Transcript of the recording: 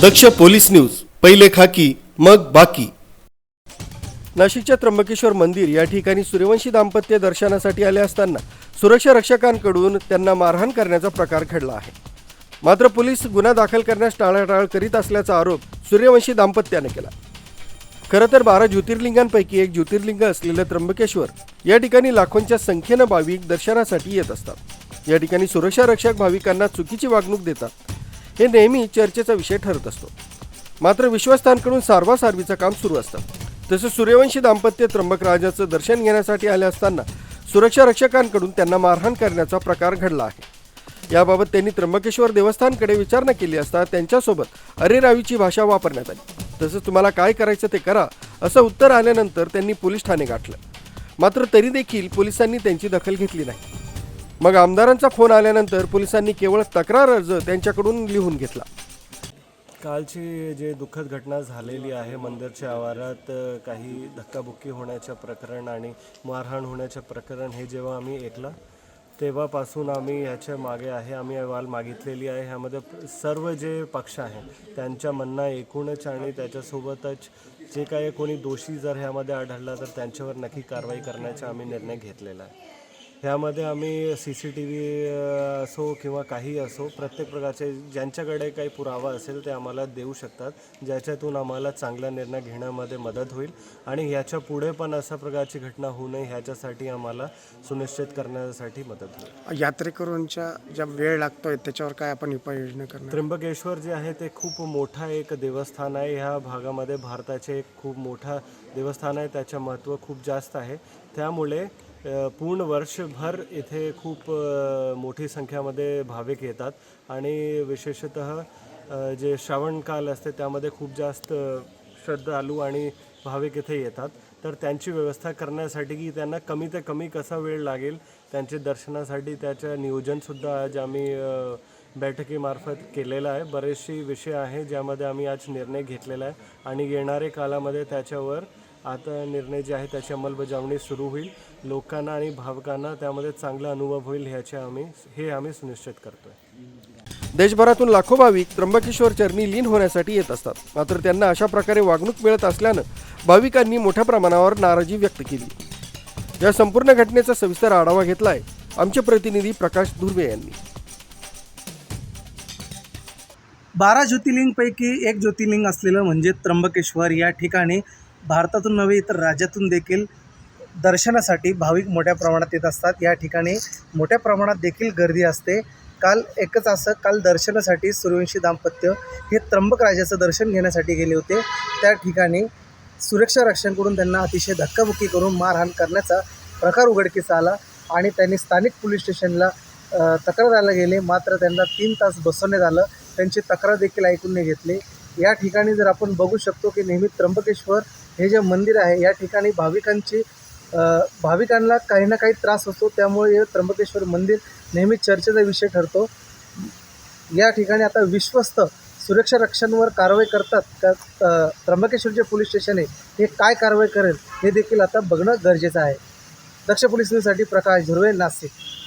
दक्ष police news पहिले खाकी मग बाकी. नाशिकच्या त्र्यंबकेश्वर मंदिर या ठिकाणी सूर्यवंशी दाम्पत्य दर्शनासाठी आले असताना सुरक्षा रक्षकांकडून त्यांना मारहाण करण्याचा प्रकार घडला आहे. मात्र पोलीस गुन्हा दाखल करण्यास टाळाटाळ करीत असल्याचा आरोप सूर्यवंशी दाम्पत्याने केला. खरं तर बारा ज्योतिर्लिंगांपैकी एक ज्योतिर्लिंग असलेलं त्र्यंबकेश्वर या ठिकाणी लाखोंच्या संख्येनं भाविक दर्शनासाठी येत असतात. या ठिकाणी सुरक्षा रक्षक भाविकांना चुकीची वागणूक देतात. हे नेहमी चर्चेचा विषय ठरत असतो. मात्र विश्वस्तांकडून सारवासारवीचं काम सुरू असतं. तसं सूर्यवंशी दाम्पत्य त्र्यंबक राजाचं दर्शन घेण्यासाठी आले असताना सुरक्षा रक्षकांकडून त्यांना मारहाण करण्याचा प्रकार घडला आहे. याबाबत त्यांनी त्र्यंबकेश्वर देवस्थानकडे विचारणा केली असता त्यांच्यासोबत अरेरावीची भाषा वापरण्यात आली. तसंच तुम्हाला काय करायचं ते करा असं उत्तर आल्यानंतर त्यांनी पोलीस ठाणे गाठलं. मात्र तरी देखील पोलिसांनी त्यांची दखल घेतली नाही. मग आमदारांचा फोन आल्यानंतर पोलिसांनी केवळ तक्रार अर्ज त्यांच्याकडून लिहून घेतला. कालची जे दुःखद घटना झालेली आहे मंदिरच्या आवारात काही धक्काबुक्की होण्याच्या प्रकरण आणि मारहाण होण्याच्या प्रकरण हे जेव्हा आम्ही ऐकलं तेव्हापासून आम्ही ह्याच्या मागे आहे आम्ही अहवाल मागितलेली आहे. ह्यामध्ये सर्व जे पक्ष आहेत त्यांच्या म्हणणं एकूणच आणि त्याच्यासोबतच जे काही कोणी दोषी जर ह्यामध्ये आढळला तर त्यांच्यावर नक्की कारवाई करण्याचा आम्ही निर्णय घेतलेला आहे. ह्यामध्ये आम्ही सी सी टी व्ही असो किंवा काही असो प्रत्येक प्रकारचे ज्यांच्याकडे काही पुरावा असेल ते आम्हाला देऊ शकतात. ज्याच्यातून आम्हाला चांगला निर्णय घेण्यामध्ये मदत होईल. आणि ह्याच्या पुढे पण अशा प्रकारची घटना होऊ नये ह्याच्यासाठी आम्हाला सुनिश्चित करण्यासाठी मदत होईल. यात्रेकरूंच्या ज्या वेळ लागतोय त्याच्यावर काय आपण उपाययोजना करणार? त्र्यंबकेश्वर जे आहे ते खूप मोठा एक देवस्थान आहे. ह्या भागामध्ये भारताचे एक खूप मोठा देवस्थान आहे. त्याचं महत्त्व खूप जास्त आहे. त्यामुळे पूर्ण वर्षभर इथे खूप मोठी संख्यामध्ये भाविक येतात. आणि विशेषत जे श्रावणकाल असते त्यामध्ये खूप जास्त श्रद्धालू आणि भाविक इथे येतात. तर त्यांची व्यवस्था करण्यासाठी की त्यांना कमी ते कमी कसा वेळ लागेल त्यांचे दर्शनासाठी त्याचं नियोजनसुद्धा आज आम्ही बैठकीमार्फत केलेलं आहे. बरेचसे विषय आहे ज्यामध्ये आम्ही आज निर्णय घेतलेला आहे. आणि येणारे कालामध्ये त्याच्यावर आता निर्णय जे आहे त्याची अंमलबजावणी सुरू होईल. लोकांना आणि भावकांना त्यामध्ये चांगला अनुभव होईल ह्याचे आम्ही हे आम्ही सुनिश्चित करतोय. देशभरातून लाखो भाविक त्र्यंबकेश्वर चरणी लीन होण्यासाठी येत असतात. मात्र त्यांना अशा प्रकारे वागणूक मिळत असल्यानं भाविकांनी मोठ्या प्रमाणावर नाराजी व्यक्त केली. या संपूर्ण घटनेचा सविस्तर आढावा घेतलाय आमचे प्रतिनिधी प्रकाश धुर्वे यांनी. बारा ज्योतिर्लिंगपैकी एक ज्योतिर्लिंग असलेलं म्हणजे त्र्यंबकेश्वर या ठिकाणी भारतातून नव्हे तर राज्यातून देखील दर्शनासाठी भाविक मोठ्या प्रमाणात येत असतात. या ठिकाणी मोठ्या प्रमाणात देखील गर्दी असते. काल एकच असं काल दर्शनासाठी सूर्यवंशी दाम्पत्य हे त्र्यंबक राजाचं दर्शन घेण्यासाठी गेले होते. त्या ठिकाणी सुरक्षा रक्षकांकडून त्यांना अतिशय धक्काबुक्की करून मारहाण करण्याचा प्रकार उघडकीस आला आणि त्यांनी स्थानिक पोलीस स्टेशनला तक्रार द्यायला गेले. मात्र त्यांना तीन तास बसवण्यात आलं. त्यांची तक्रार देखील ऐकून नाही घेतली. या ठिकाणी जर आपण बघू शकतो की नेहमी त्र्यंबकेश्वर हे जे मंदिर आहे या ठिकाणी भाविकांची भाविकांना काही ना काही त्रास होतो त्यामुळे हे त्र्यंबकेश्वर मंदिर नेहमी चर्चेचा विषय ठरतो. या ठिकाणी आता विश्वस्त सुरक्षा रक्षणांवर कारवाई करतात का त्र्यंबकेश्वरचे त्र्यंबकेश्वर जे पोलीस स्टेशन आहे हे काय कारवाई करेल हे देखील आता बघणं गरजेचं आहे. दक्ष पोलीस न्यूजसाठी प्रकाश धुर्वे नाशिक.